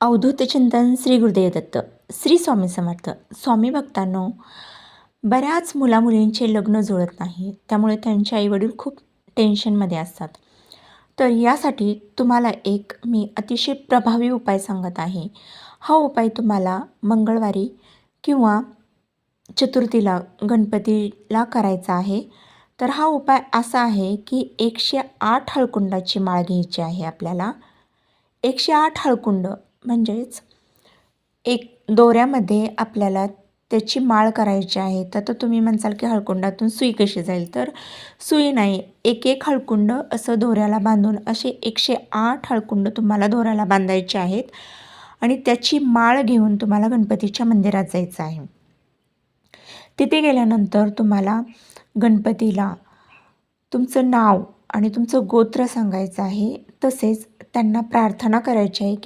अवधूत चिंतन श्री गुरुदेव दत्त श्री स्वामी समर्थ. स्वामी भक्तांनो बऱ्याच मुलामुलींचे लग्न जुळत नाही त्यामुळे त्यांचे आईवडील खूप टेन्शनमध्ये असतात. तर यासाठी तुम्हाला एक मी अतिशय प्रभावी उपाय सांगत आहे. हा उपाय तुम्हाला मंगळवारी किंवा चतुर्थीला गणपतीला करायचा आहे. तर हा उपाय असा आहे की एकशे आठ हळकुंडाची माळ घ्यायची आहे आपल्याला. एकशे आठ हळकुंड म्हणजेच एक दोऱ्यामध्ये आपल्याला त्याची माळ करायची आहे. तर तर तुम्ही म्हणसाल की हळकुंडातून सुई कशी जाईल? तर सुई नाही एक एक हळकुंड असं दोऱ्याला बांधून असे एकशे आठ हळकुंड तुम्हाला दोऱ्याला बांधायचे आहेत आणि त्याची माळ घेऊन तुम्हाला गणपतीच्या मंदिरात जायचं आहे. तिथे गेल्यानंतर तुम्हाला गणपतीला तुमचं नाव आणि तुमचं गोत्र सांगायचं आहे. तसेच त्यांना प्रार्थना करायची आहे की